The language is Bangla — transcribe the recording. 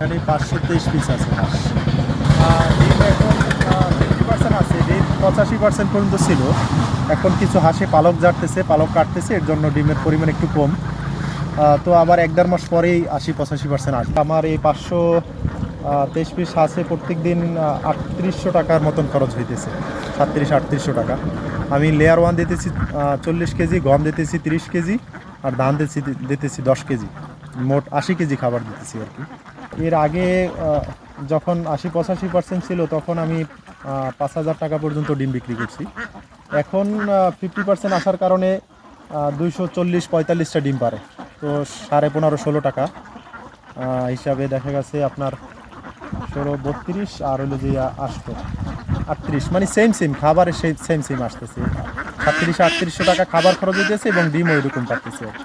এখানে পাঁচশো তেইশ পিস আছে ডিম এখন পার্সেন্ট আছে, ডিম পঁচাশি পার্সেন্ট পর্যন্ত ছিল। এখন কিছু হাঁসে পালক জারতেছে পালক কাটতেছে, এর জন্য ডিমের পরিমাণ একটু কম। তো আবার এক দেড় মাস পরেই আশি পঁচাশি পার্সেন্ট আসবে। আমার এই পাঁচশো তেইশ পিস হাঁসে প্রত্যেক দিন আটত্রিশশো টাকার মতন খরচ হইতেছে। সাতত্রিশ, আটত্রিশশো টাকা। আমি লেয়ার ওয়ান দিতেছি চল্লিশ কেজি, গম দিতেছি তিরিশ কেজি, আর ধান দিতেছি দিতেছি দশ কেজি। মোট আশি কেজি খাবার দিতেছি আর কি। এর আগে যখন আশি পঁচাশি পার্সেন্ট ছিল, তখন আমি পাঁচ হাজার টাকা পর্যন্ত ডিম বিক্রি করছি। এখন ফিফটি পার্সেন্ট আসার কারণে দুইশো চল্লিশ পঁয়তাল্লিশটা ডিম পারে। তো সাড়ে পনেরো ষোলো টাকা হিসাবে দেখা গেছে আপনার ষোলো বত্রিশ আর হলো যে আসতো, আটত্রিশ। মানে সেম সেম খাবারের সেই সেম সেম আসতেছে। সাতত্রিশ আটত্রিশশো টাকা খাবার খরচ হইতেছে এবং ডিম ওই রকম পাচ্তেছে আর কি।